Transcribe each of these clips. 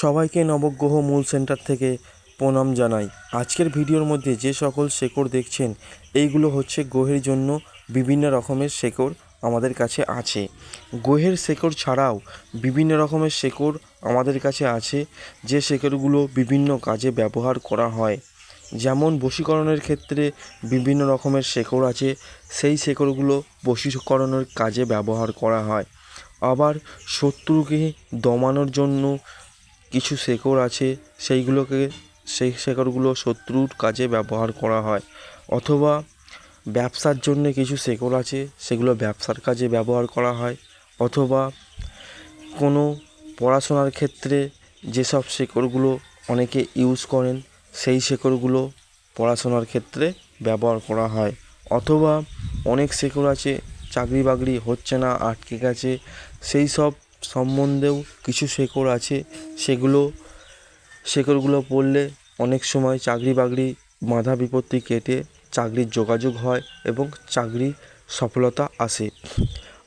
সবাইকে নবগ্রহ মূল সেন্টার থেকে প্রণাম জানাই। আজকের ভিডিওর মধ্যে যে সকল শেকড় দেখছেন, এইগুলো হচ্ছে গ্রহের জন্য বিভিন্ন রকমের শেকড় আমাদের কাছে আছে। গ্রহের শেকড় ছাড়াও বিভিন্ন রকমের শেকড় আমাদের কাছে আছে, যে শেকড়গুলো বিভিন্ন কাজে ব্যবহার করা হয়। যেমন বশীকরণের ক্ষেত্রে বিভিন্ন রকমের শেকড় আছে, সেই শেকড়গুলো বশীকরণের কাজে ব্যবহার করা হয়। আবার শত্রুকে দমানোর জন্য কিছু শেকড় আছে, সেইগুলোকে সেই শেকড়গুলো শত্রুর কাজে ব্যবহার করা হয়। অথবা ব্যবসার জন্য কিছু শেকড় আছে, সেগুলো ব্যবসার কাজে ব্যবহার করা হয়। অথবা কোনো পড়াশোনার ক্ষেত্রে যেসব শেকড়গুলো অনেকে ইউজ করেন, সেই শেকড়গুলো পড়াশোনার ক্ষেত্রে ব্যবহার করা হয়। অথবা অনেক শেকড় আছে চাকরি বাকরি হচ্ছে না, আটকে গেছে, সেই সব সম্বন্ধেও কিছু শেকড় আছে, সেগুলো, শেকড়গুলো পড়লে অনেক সময় চাকরি বাকরি, বাধা বিপত্তি কেটে চাকরির যোগাযোগ হয় এবং চাকরি সফলতা আসে।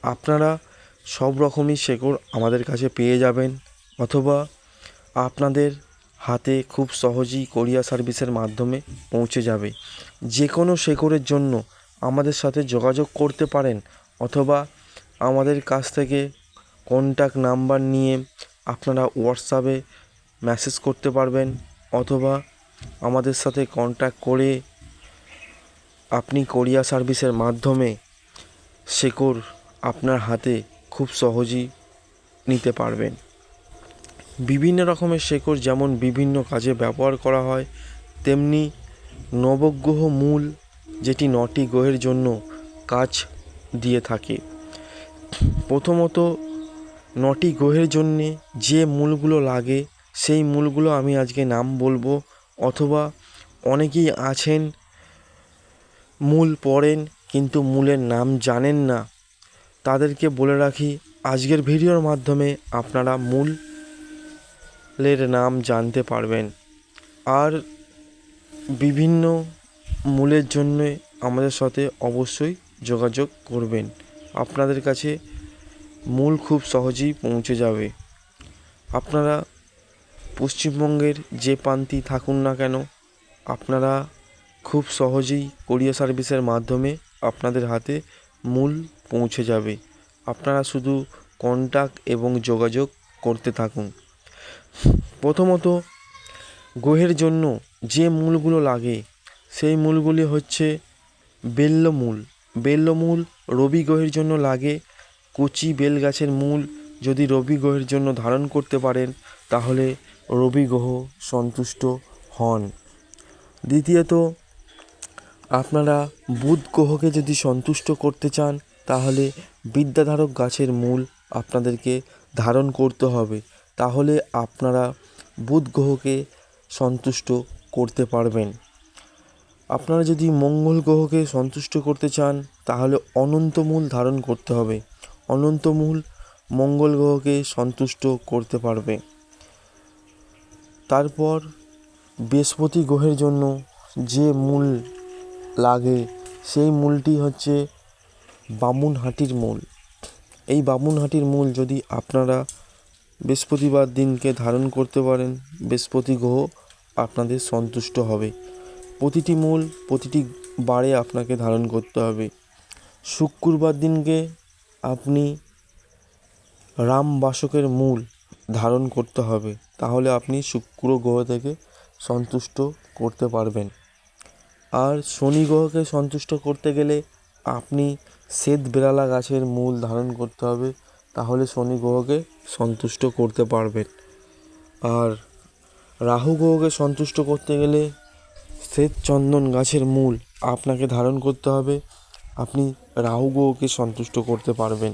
আপনারা সব রকমই শেকড় আমাদের কাছে পেয়ে যাবেন অথবা আপনাদের হাতে খুব সহজেই কোরিয়ার সার্ভিসের মাধ্যমে পৌঁছে যাবে। যে কোনো শেকড়ের জন্য আমাদের সাথে যোগাযোগ করতে পারেন অথবা আমাদের কাছ থেকে কন্ট্যাক্ট নাম্বার নিয়ে আপনারা হোয়াটসঅ্যাপে মেসেজ করতে পারবেন অথবা আমাদের সাথে কন্ট্যাক্ট করে আপনি কোরিয়ার সার্ভিসের মাধ্যমে শেকড় আপনার হাতে খুব সহজেই নিতে পারবেন। বিভিন্ন রকমের শেকড় যেমন বিভিন্ন কাজে ব্যবহার করা হয়, তেমনি নবগ্রহ মূল যেটি নটি গ্রহের জন্য কাজ দিয়ে থাকে। প্রথমত নটি গ্রহের জন্যে যে মূলগুলো লাগে, সেই মূলগুলো আমি আজকে নাম বলব। অথবা অনেকেই আছেন, মূল পড়েন কিন্তু মূলের নাম জানেন না। তাদেরকে বলে রাখি, আজকের ভিডিওর মাধ্যমে আপনারা মূলের নাম জানতে পারবেন। আর বিভিন্ন মূলের জন্যে আমাদের সাথে অবশ্যই যোগাযোগ করবেন। আপনাদের কাছে মূল খুব সহজেই পৌঁছে যাবে। আপনারা পশ্চিমবঙ্গের যে প্রান্তেই থাকুন না কেন, আপনারা খুব সহজেই কোরিয়ার সার্ভিসের মাধ্যমে আপনাদের হাতে মূল পৌঁছে যাবে। আপনারা শুধু কন্ট্যাক্ট এবং যোগাযোগ করতে থাকুন। প্রথমত গ্রহের জন্য যে মূলগুলো লাগে, সেই মূলগুলি হচ্ছে বেল্লমূল। বেল্লমূল রবি গ্রহের জন্য লাগে কচি বেল গাছের মূল যদি রবি গ্রহের জন্য ধারণ করতে পারেন, তাহলে রবি গ্রহ সন্তুষ্ট হন। দ্বিতীয়ত, আপনারা বুধ গ্রহকে যদি সন্তুষ্ট করতে চান, তাহলে বিদ্যাধারক গাছের মূল আপনাদেরকে ধারণ করতে হবে। তাহলে আপনারা বুধ গ্রহকে সন্তুষ্ট করতে পারবেন। আপনারা যদি মঙ্গল গ্রহকে সন্তুষ্ট করতে চান, তাহলে অনন্তমূল ধারণ করতে হবে। অনন্তমূল মঙ্গল গ্রহকে সন্তুষ্ট করতে পারবে। তারপর বৃহস্পতি গ্রহের জন্য যে মূল লাগে, সেই মূলটি হচ্ছে বামুনহাটির মূল। এই বামুনহাটির মূল যদি আপনারা বৃহস্পতিবার দিনকে ধারণ করতে পারেন, বৃহস্পতি গ্রহ আপনাদের সন্তুষ্ট হবে। প্রতিটি মূল প্রতিটি বারে আপনাকে ধারণ করতে হবে। শুক্রবার দিনকে আপনি রামবাসকের মূল ধারণ করতে হবে, তাহলে আপনি শুক্র গ্রহ থেকে সন্তুষ্ট করতে পারবেন। আর শনি গ্রহকে সন্তুষ্ট করতে গেলে আপনি শ্বেত বেরালা গাছের মূল ধারণ করতে হবে, তাহলে শনি গ্রহকে সন্তুষ্ট করতে পারবেন। আর রাহু গ্রহকে সন্তুষ্ট করতে গেলে শ্বেত চন্দন গাছের মূল আপনাকে ধারণ করতে হবে আপনি রাহু গ্রহকে সন্তুষ্ট করতে পারবেন।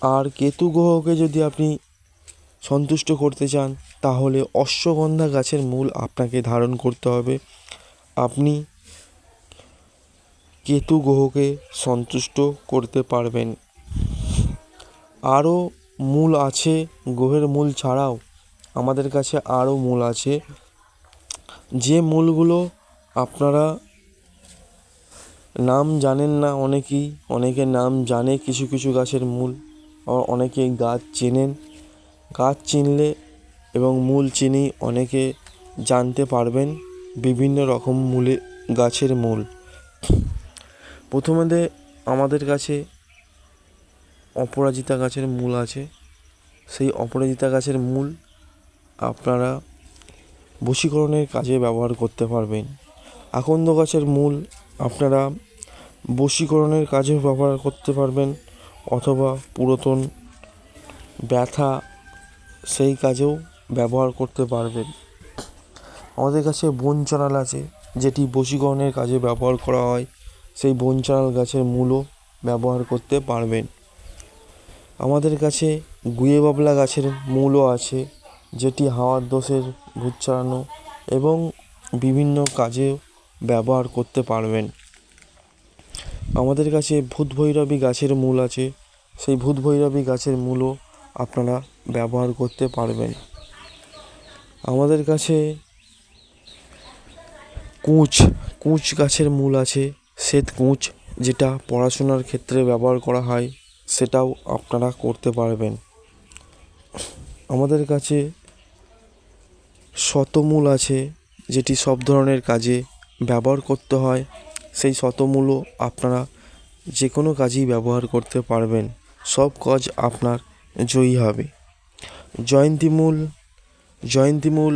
আর কেতু গ্রহকে যদি আপনি সন্তুষ্ট করতে চান, তাহলে অশ্বগন্ধা গাছের মূল আপনাকে ধারণ করতে হবে। আপনি কেতু গ্রহকে সন্তুষ্ট করতে পারবেন। আরও মূল আছে, গ্রহের মূল ছাড়াও আমাদের কাছে আরও মূল আছে। যে মূলগুলো আপনারা নাম জানেন না অনেকেই, অনেকে নাম জানে কিছু কিছু গাছের মূল, আবার অনেকেই গাছ চেনেন। গাছ চিনলে এবং মূল চিনি অনেকে জানতে পারবেন বিভিন্ন রকম মূলে, গাছের মূল। প্রথমে আমাদের কাছে অপরাজিতা গাছের মূল আছে। সেই অপরাজিতা গাছের মূল আপনারা বশীকরণের কাজে ব্যবহার করতে পারবেন। আকন্দ গাছের মূল আপনারা বশীকরণের কাজেও ব্যবহার করতে পারবেন অথবা পুরাতন ব্যথা সেই কাজেও ব্যবহার করতে পারবেন। আমাদের কাছে বন বনচাঁড়াল আছে, যেটি বশীকরণের কাজে ব্যবহার করা হয়। সেই বন বনচাঁড়াল গাছের মূলও ব্যবহার করতে পারবেন। আমাদের কাছে গুয়ে বাবলা গাছের মূলও আছে, যেটি হাওয়ার দোষের ভূত ছাড়ানো এবং বিভিন্ন কাজে ব্যবহার করতে পারবেন। আমাদের কাছে ভূত ভৈরবী গাছের মূল আছে। সেই ভূত ভৈরবী গাছের মূলও আপনারা ব্যবহার করতে পারবেন। আমাদের কাছে কুঁচ কুঁচ গাছের মূল আছে। শ্বেত কুঁচ, যেটা পড়াশোনার ক্ষেত্রে ব্যবহার করা হয়, সেটাও আপনারা করতে পারবেন। আমাদের কাছে শতমূল আছে, যেটি সব ধরনের কাজে ব্যবহার করতে হয়, সেই শতমূলও আপনারা যে কোনো কাজেই ব্যবহার করতে পারবেন, সব কাজ আপনার জয়ী হবে। জয়ন্তীমূল জয়ন্তীমূল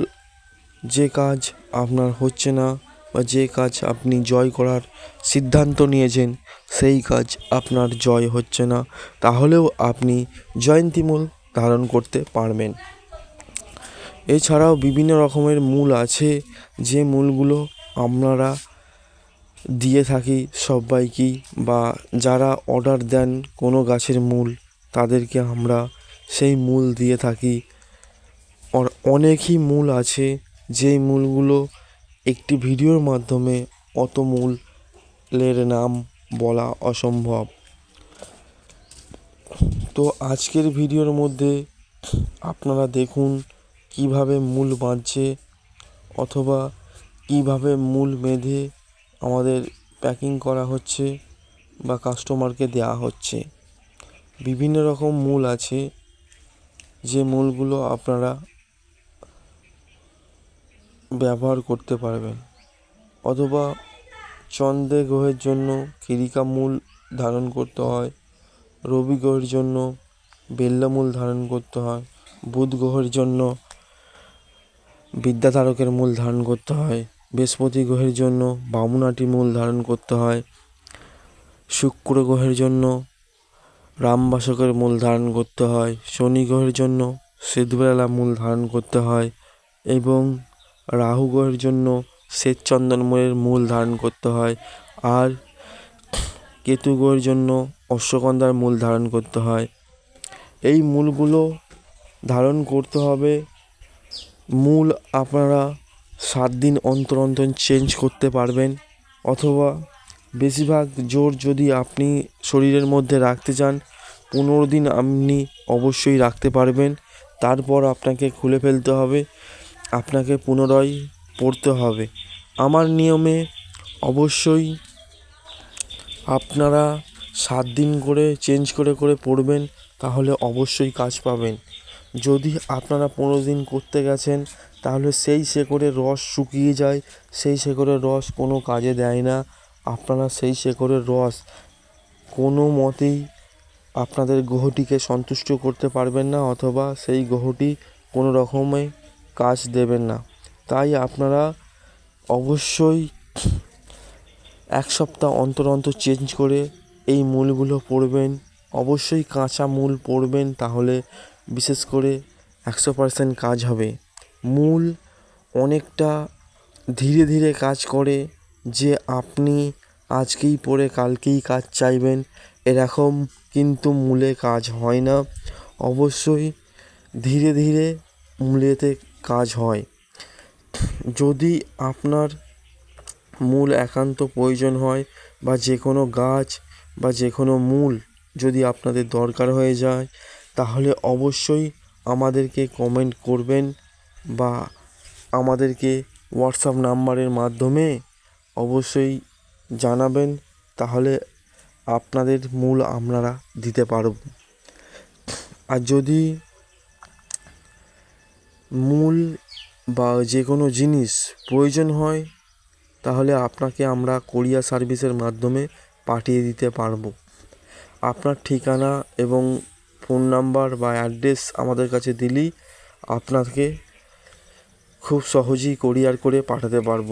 যে কাজ আপনার হচ্ছে না বা যে কাজ আপনি জয় করার সিদ্ধান্ত নিয়েছেন, সেই কাজ আপনার জয় হচ্ছে না, তাহলেও আপনি জয়ন্তীমূল ধারণ করতে পারবেন। এছাড়াও বিভিন্ন রকমের মূল আছে, যে মূলগুলো আপনারা দিয়ে থাকি সব্বাইকেই বা যারা অর্ডার দেন কোনো গাছের মূল, তাদেরকে আমরা সেই মূল দিয়ে থাকি। অর, অনেকই মূল আছে, যেই মূলগুলো একটি ভিডিওর মাধ্যমে অত মূলের নাম বলা অসম্ভব। তো আজকের ভিডিওর মধ্যে আপনারা দেখুন কীভাবে মূল বাঁধছে অথবা কীভাবে মূল বেঁধে আমাদের প্যাকিং করা হচ্ছে বা কাস্টমারকে দেওয়া হচ্ছে। বিভিন্ন রকম মূল আছে। যে মূলগুলো আপনারা ব্যবহার করতে পারবেন। অথবা চন্দ্রে গ্রহের জন্য কিরিকা মূল ধারণ করতে হয়, রবি গ্রহের জন্য বেল্লা মূল ধারণ করতে হয়, বুধ গ্রহের জন্য বিদ্যাধারকের মূল ধারণ করতে হয়। বৃহস্পতি গ্রহের জন্য বামুনাটি মূল ধারণ করতে হয়। শুক্র গ্রহের জন্য রামবাসকের মূল ধারণ করতে হয়। শনি গ্রহের জন্য শ্বেতবেলা মূল ধারণ করতে হয় এবং রাহু গ্রহের জন্য শ্বেতচন্দনময়ের মূল ধারণ করতে হয় আর কেতু গ্রহের জন্য অশ্বগন্ধার মূল ধারণ করতে হয়। এই মূলগুলো ধারণ করতে হবে মূল আপনারা সাত দিন অন্তর অন্তর চেঞ্জ করতে পারবেন, অথবা বেশিরভাগ জোর যদি আপনি শরীরের মধ্যে রাখতে চান, পনেরো দিন আপনি অবশ্যই রাখতে পারবেন। তারপর আপনাকে খুলে ফেলতে হবে, আপনাকে পুনরায় পড়তে হবে। আমার নিয়মে অবশ্যই আপনারা সাত দিন করে চেঞ্জ করে করে পড়বেন, তাহলে অবশ্যই কাজ পাবেন। যদি আপনারা পনেরো দিন করতে গেছেন, তাহলে সেই শেকড়ের রস শুকিয়ে যায়, সেই শেকড়ের রস কোনো কাজে দেয় না। আপনারা সেই শেকড়ের রস কোনো মতেই আপনাদের গ্রহটিকে সন্তুষ্ট করতে পারবেন না, অথবা সেই গ্রহটি কোনো রকমে কাজ দেবেন না। তাই আপনারা অবশ্যই এক সপ্তাহ অন্তর অন্তর চেঞ্জ করে এই মূলগুলো পড়বেন। অবশ্যই কাঁচা মূল পড়বেন, তাহলে বিশেষ করে একশো পার্সেন্ট কাজ হবে। মূল অনেকটা ধীরে ধীরে কাজ করে যে আপনি আজকেই পড়ে কালকেই কাজ চাইবেন, এরকম কিন্তু মূলে কাজ হয় না। অবশ্যই ধীরে ধীরে মূলেতে কাজ হয়। যদি আপনার মূল একান্ত প্রয়োজন হয় বা যে কোনো গাছ বা যে কোনো মূল যদি আপনাদের দরকার হয়ে যায় তাহলে অবশ্যই আমাদেরকে কমেন্ট করবেন বা আমাদেরকে হোয়াটসঅ্যাপ নাম্বারের মাধ্যমে অবশ্যই জানাবেন, তাহলে আপনাদের মূল আপনারা দিতে পারব। আর যদি মূল বা যে কোনো জিনিস প্রয়োজন হয়, তাহলে আপনাকে আমরা কোরিয়ার সার্ভিসের মাধ্যমে পাঠিয়ে দিতে পারব। আপনার ঠিকানা এবং ফোন নাম্বার বা অ্যাড্রেস আমাদের কাছে দিলেই আপনাকে খুব সহজেই কোরিয়ার করে পাঠাতে পারব।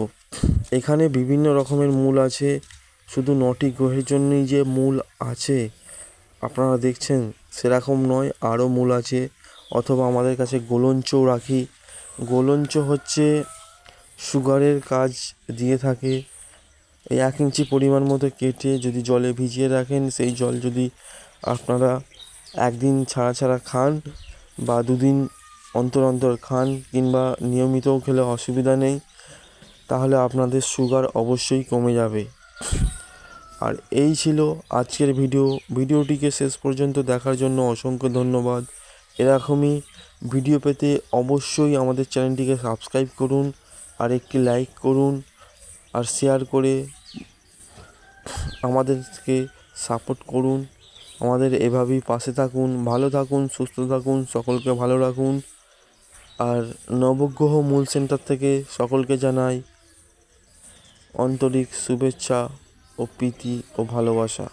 এখানে বিভিন্ন রকমের মূল আছে, শুধু নটি গ্রহের জন্যই যে মূল আছে, আপনারা দেখছেন সেরকম নয়, আরও মূল আছে। অথবা আমাদের কাছে গোলঞ্চও রাখি। গোলঞ্চ হচ্ছে সুগারের কাজ দিয়ে থাকে। এই এক ইঞ্চি পরিমাণ মতো কেটে যদি জলে ভিজিয়ে রাখেন, সেই জল যদি আপনারা একদিন ছাড়া ছাড়া খান বা দুদিন অন্তর অন্তর খান কিংবা নিয়মিতও খেলে অসুবিধা নেই, তাহলে আপনাদের সুগার অবশ্যই কমে যাবে। আর এই ছিল আজকের ভিডিও। ভিডিওটিকে শেষ পর্যন্ত দেখার জন্য অসংখ্য ধন্যবাদ। এরকমই ভিডিও পেতে অবশ্যই আমাদের চ্যানেলটিকে সাবস্ক্রাইব করুন আর একটি লাইক করুন আর শেয়ার করে আমাদেরকে সাপোর্ট করুন। আমাদের এভাবেই পাশে থাকুন, ভালো থাকুন, সুস্থ থাকুন, সকলকে ভালো রাখুন। আর নবগ্রহ মূল সেন্টার থেকে সকলকে জানাই আন্তরিক শুভেচ্ছা ও প্রীতি ও ভালোবাসা।